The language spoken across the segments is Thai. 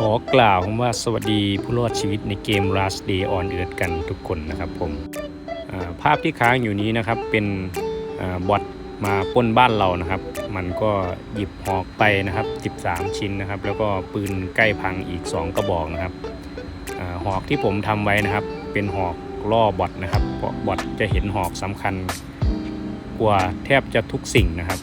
ขอกล่าวคำว่าสวัสดีผู้รอดชีวิตในเกม Last Day on Earth กันทุกคนนะครับผมภาพที่ค้างอยู่นี้นะครับเป็นอบอทมาป้นบ้านเรานะครับ มันก็หยิบหอกไปนะครับ 13 ชิ้นนะครับ แล้วก็ปืนใกล้พังอีก 2 กระบอกนะครับอหอกที่ผมทำไว้นะครับ เป็นหอกล่อบอทนะครับเพราะบอทจะเห็นหอกสำคัญกว่าแทบจะทุกสิ่งนะครับ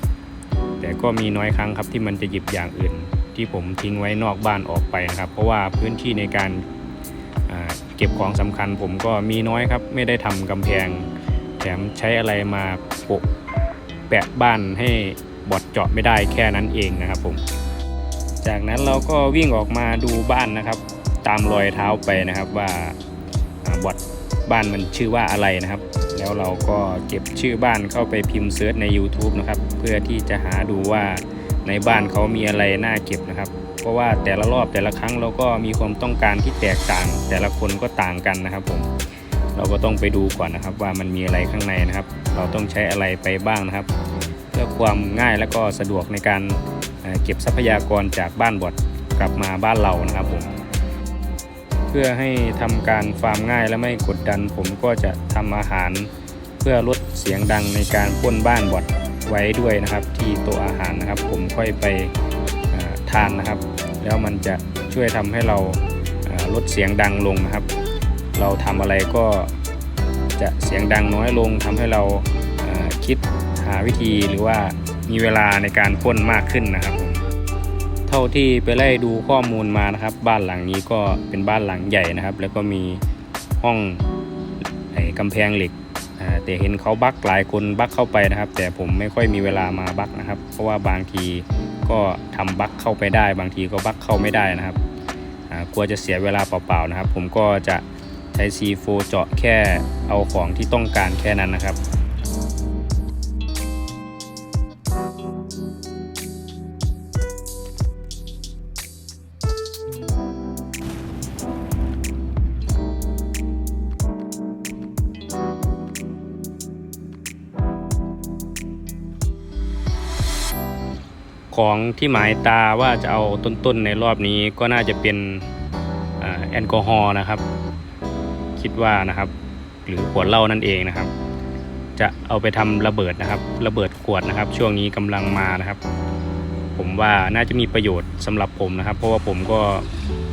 แต่ก็มีน้อยครั้งครับที่มันจะหยิบอย่างอื่น ที่ผมทิ้งไว้นอกบ้านออกไปนะครับ เพราะว่าพื้นที่ในการเก็บของสำคัญผมก็มีน้อยครับ ไม่ได้ทำกำแพง แถมใช้อะไรมาโปะแปะบ้านให้บอดเจาะไม่ได้แค่นั้นเองนะครับผม จากนั้นเราก็วิ่งออกมาดูบ้านนะครับ ตามรอยเท้าไปนะครับว่าอ่าบอดบ้านมันชื่อว่าอะไรนะครับ แล้วเราก็เก็บชื่อบ้านเข้าไปพิมพ์เซิร์ชใน YouTube นะครับ เพื่อที่จะหาดูว่า ในบ้านเขามีอะไรน่าเก็บนะครับ เพราะว่าแต่ละรอบแต่ละครั้งเราก็มีความต้องการที่แตกต่าง แต่ละคนก็ต่างกันนะครับผมเราก็ต้องไปดูก่อนนะครับว่ามันมีอะไรข้างในนะครับ เราต้องใช้อะไรไปบ้างนะครับ เพื่อความง่ายและก็สะดวกในการเก็บทรัพยากรจากบ้านบอดกลับมาบ้านเรานะครับผมเพื่อให้ทำการฟาร์มง่ายและไม่กดดัน ผมก็จะทำอาหาร เพื่อลดเสียงดังในการป้นบ้านบอด ไว้ด้วยนะครับที่โต๊ะอาหารนะครับ ผมค่อยไปทานนะครับ แล้วมันจะช่วยทำให้เราลดเสียงดังลงนะครับ เราทำอะไรก็จะเสียงดังน้อยลงทำให้เราคิดหาวิธีหรือว่ามีเวลาในการปล้นมากขึ้นนะครับผมเท่าที่ไปไล่ดูข้อมูลมานะครับ บ้านหลังนี้ก็เป็นบ้านหลังใหญ่นะครับ แล้วก็มีห้องไอ้กำแพงเหล็ก แต่เห็นเขาบักหลายคนบักเข้าไปนะครับ แต่ผมไม่ค่อยมีเวลามาบักนะครับ เพราะว่าบางทีก็ทำบักเข้าไปได้ บางทีก็บักเข้าไม่ได้นะครับกลัวจะเสียเวลาเปล่าๆนะครับ ผมก็จะใช้ซีโฟเจาะแค่เอาของที่ต้องการแค่นั้นนะครับ ของที่หมายตาว่าจะเอาต้นๆในรอบนี้ก็น่าจะเป็นแอลกอฮอล์นะครับ คิดว่านะครับ หรือขวดเหล้านั่นเองนะครับ จะเอาไปทำระเบิดนะครับ ระเบิดขวดนะครับ ช่วงนี้กำลังมานะครับ ผมว่าน่าจะมีประโยชน์สำหรับผมนะครับ เพราะว่าผมก็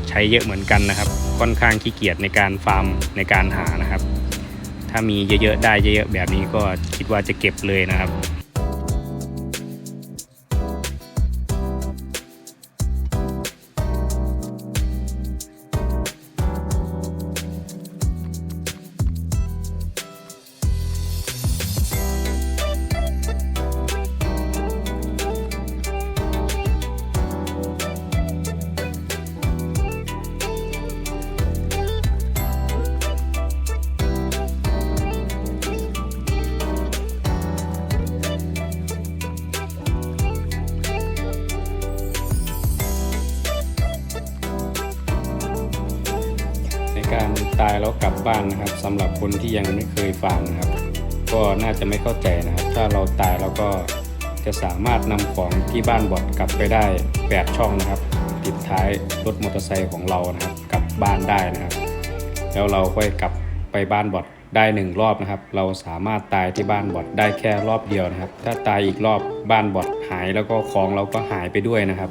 ใช้เยอะเหมือนกันนะครับ ค่อนข้างขี้เกียจในการฟาร์มในการหานะครับ ถ้ามีเยอะๆได้เยอะๆแบบนี้ก็คิดว่าจะเก็บเลยนะครับ การตายแล้วกลับบ้านนะครับสำหรับคนที่ยังไม่เคยฟาร์มนะครับ ก็น่าจะไม่เข้าใจนะครับ ถ้าเราตายแล้วก็จะสามารถนำของที่บ้านบอดกลับไปได้ 8 ช่องนะครับ ติดท้ายรถมอเตอร์ไซค์ของเรานะครับ กลับบ้านได้นะครับ แล้วเราค่อยกลับไปบ้านบอดได้หนึ่งรอบนะครับ เราสามารถตายที่บ้านบอดได้แค่รอบเดียวนะครับ ถ้าตายอีกรอบบ้านบอดหายแล้วก็ของเราก็หายไปด้วยนะครับ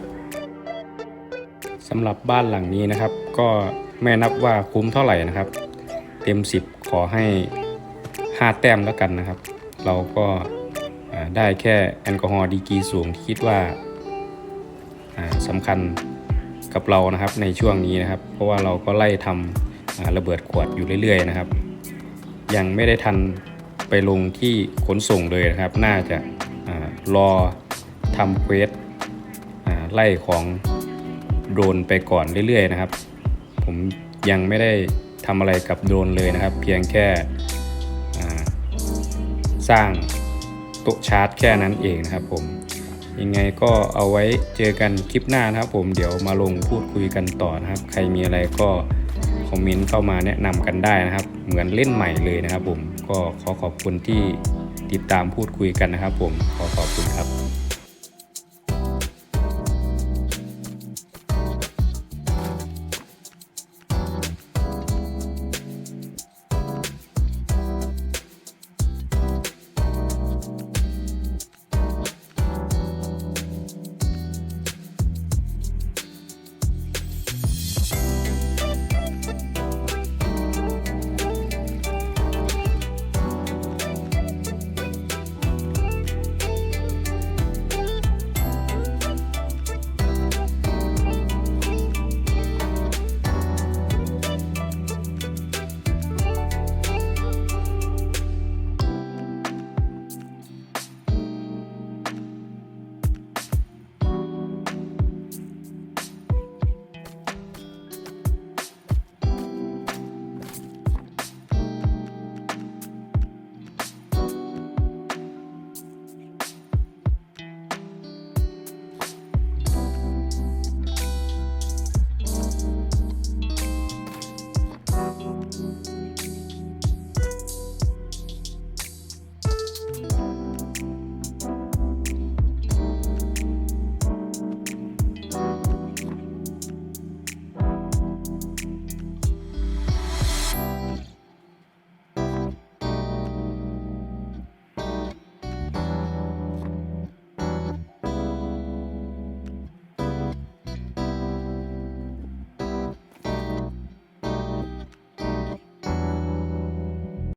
สำหรับบ้านหลังนี้นะครับ ก็ ไม่นับว่าคุ้มเท่าไหร่นะครับ เต็ม 10 ขอให้ 5 แต้มแล้วกันนะครับ เราก็ได้แค่แอลกอฮอล์ดีกรีสูงที่คิดว่าสำคัญกับเรานะครับในช่วงนี้นะครับ เพราะว่าเราก็ไล่ทำระเบิดขวดอยู่เรื่อยๆนะครับ ยังไม่ได้ทันไปลงที่ขนส่งเลยนะครับ น่าจะรอทำเควสไล่ของโดรนไปก่อนเรื่อยๆนะครับ ผมยังไม่ได้ทำอะไรกับโดรนเลยนะครับ เพียงแค่สร้างโต๊ะชาร์จแค่นั้นเองนะครับผมยังไงก็เอาไว้เจอกันคลิปหน้านะครับผมเดี๋ยวมาลงพูดคุยกันต่อนะครับ ใครมีอะไรก็คอมเมนต์เข้ามาแนะนำกันได้นะครับ เหมือนเล่นใหม่เลยนะครับผมก็ขอขอบคุณที่ติดตามพูดคุยกันนะครับผมขอขอบคุณครับ